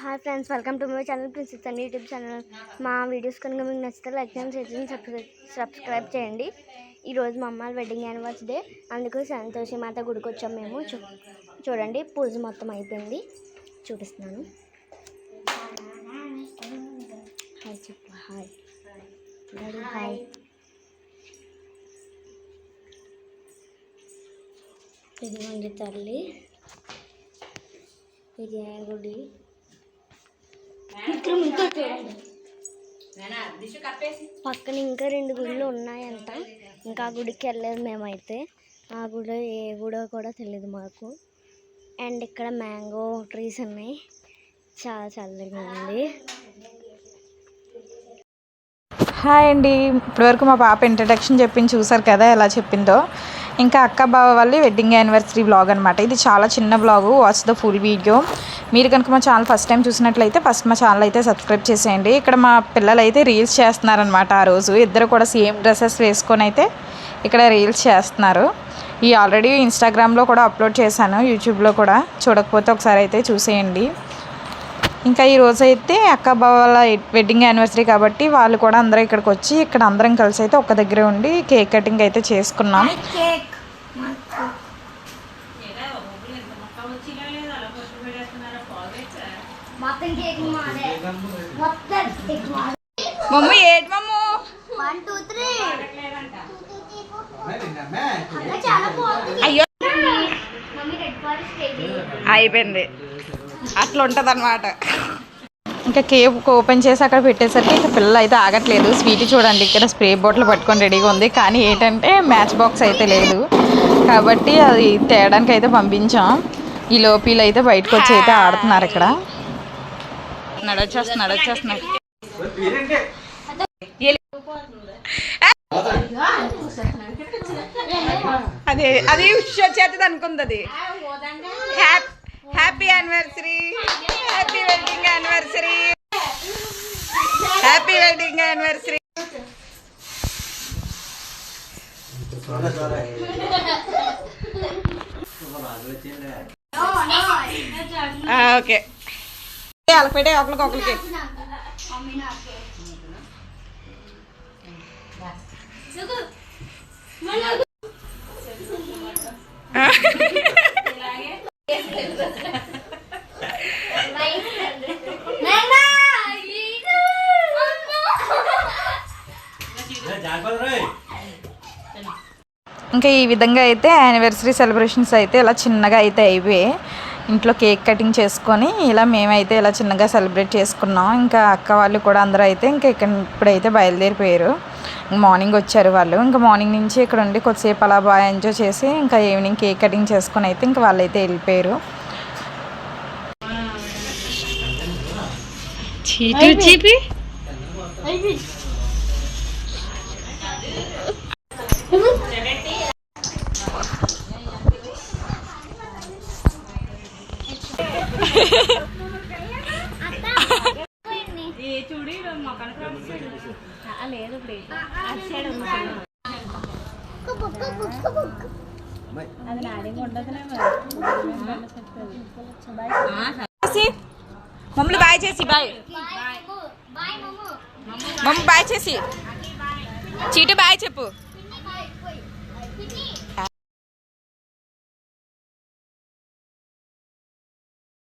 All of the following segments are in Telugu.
Hi friends welcome to my channel princess and YouTube channel మా వీడియోస్ కనుక మీకు నచ్చితే లైక్ చేయండి షేర్ చేయండి సబ్స్క్రైబ్ చేయండి. ఈరోజు మా అమ్మ వెడ్డింగ్ యానివర్సరీ డే అందుకు సంతోషి మాత గుడికి వచ్చాం మేము. చూ చూడండి పూజ మొత్తం అయిపోయింది. చూపిస్తున్నాను. హాయ్ చెప్పు హాయ్ హాయ్ ఇదిగోండి తల్లి. విజయ గుడి ఇక్కడ ఇంకా చూడండి పక్కన ఇంకా రెండు గుళ్ళు ఉన్నాయంట. ఇంకా ఆ గుడికి వెళ్ళలేదు మేమైతే. ఆ గుడి ఏ గుడో కూడా తెలియదు మాకు. అండ్ ఇక్కడ మ్యాంగో ట్రీస్ ఉన్నాయి చాలా చల్లగా ఉంది. హాయ్ అండి. ఇప్పటివరకు మా పాప ఇంట్రడక్షన్ చెప్పింది చూసారు కదా ఎలా చెప్పిందో. ఇంకా అక్క బావ వాళ్ళ వెడ్డింగ్ యానివర్సరీ బ్లాగ్ అనమాట ఇది చాలా చిన్న blog watch the full video మీరు కనుక మా ఛానల్ ఫస్ట్ టైం చూసినట్లయితే ఫస్ట్ మా ఛానల్ అయితే సబ్స్క్రైబ్ చేసేయండి. ఇక్కడ మా పిల్లలు అయితే రీల్స్ చేస్తున్నారనమాట ఆ రోజు. ఇద్దరు కూడా సేమ్ డ్రెస్సెస్ వేసుకొని అయితే ఇక్కడ రీల్స్ చేస్తున్నారు. ఈ ఆల్రెడీ ఇన్స్టాగ్రామ్లో కూడా అప్లోడ్ చేశాను. యూట్యూబ్లో కూడా. చూడకపోతే ఒకసారి అయితే చూసేయండి. ఇంకా ఈ రోజు అయితే అక్క బావ వాళ్ళ వెడ్డింగ్ యానివర్సరీ కాబట్టి వాళ్ళు కూడా అందరూ ఇక్కడికి వచ్చి ఇక్కడ అందరం కలిసి అయితే ఒక దగ్గరే ఉండి కేక్ కటింగ్ అయితే చేసుకున్నాం. మమ్మీ ఏటి మమ్ము? వన్ టూ త్రీ అయ్యో. అయిపోయింది. అట్లా ఉంటుంది అనమాట ఇంకా కేవ్ ఓపెన్ చేసి అక్కడ పెట్టేసరికి ఇంకా పిల్లలు అయితే ఆగట్లేదు. స్వీట్ చూడండి ఇక్కడ స్ప్రే బాటిల్ పట్టుకొని రెడీగా ఉంది. కానీ ఏంటంటే మ్యాచ్ బాక్స్ అయితే లేదు. కాబట్టి అది తేయడానికి అయితే పంపించాం. ఈ లోపీలు అయితే బయటకు వచ్చి అయితే ఆడుతున్నారు ఇక్కడ. నడచేస్తున్నా నడచేస్తున్నా అదే అది ఉష్ అనుకుంది అది. Happy anniversary happy wedding anniversary happy wedding anniversary okay వాళ్ళకి పెట్టే ఒకరికి ఒకరికి ఇంకా ఈ విధంగా అయితే యానివర్సరీ సెలబ్రేషన్స్ అయితే ఇలా చిన్నగా అయితే అయిపోయాయి. ఇంట్లో కేక్ కటింగ్ చేసుకొని ఇలా మేమైతే ఇలా చిన్నగా సెలబ్రేట్ చేసుకున్నాం. ఇంకా అక్క వాళ్ళు కూడా అందరూ అయితే ఇంకా ఇక్కడ ఇప్పుడైతే బయలుదేరిపోయారు. మార్నింగ్ వచ్చారు వాళ్ళు. ఇంకా మార్నింగ్ నుంచి ఇక్కడ ఉండి కొద్దిసేపు అలా బాగా ఎంజాయ్ చేసి ఇంకా ఈవినింగ్ కేక్ కటింగ్ చేసుకొని అయితే ఇంకా వాళ్ళైతే వెళ్ళిపోయారు. చీపి మమ్మల్ని బాయ్ చేసి బాయ్ బాయ్ మమ్ము మమ్మీ బాయ్ చేసి చీటి బాయ్ చెప్పు.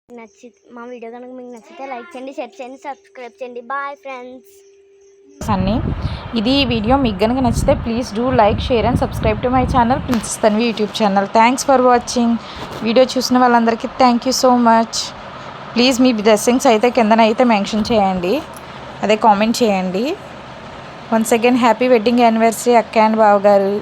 నచ్చి మా వీడియో కనుక మీకు నచ్చితే లైక్ చేయండి షేర్ చేయండి సబ్స్క్రైబ్ చేయండి. బాయ్ ఫ్రెండ్స్ అన్ని ఇది ఈ వీడియో మీకు కనుక నచ్చితే please do like share and subscribe to my channel princess Tanvi YouTube channel thanks for watching video చూసిన వాళ్ళందరికీ thank you so much please me blessings అయితే కిందన అయితే మెన్షన్ చేయండి. అదే కామెంట్ చేయండి. Once again happy wedding anniversary అక్క అండ్ బావగారు.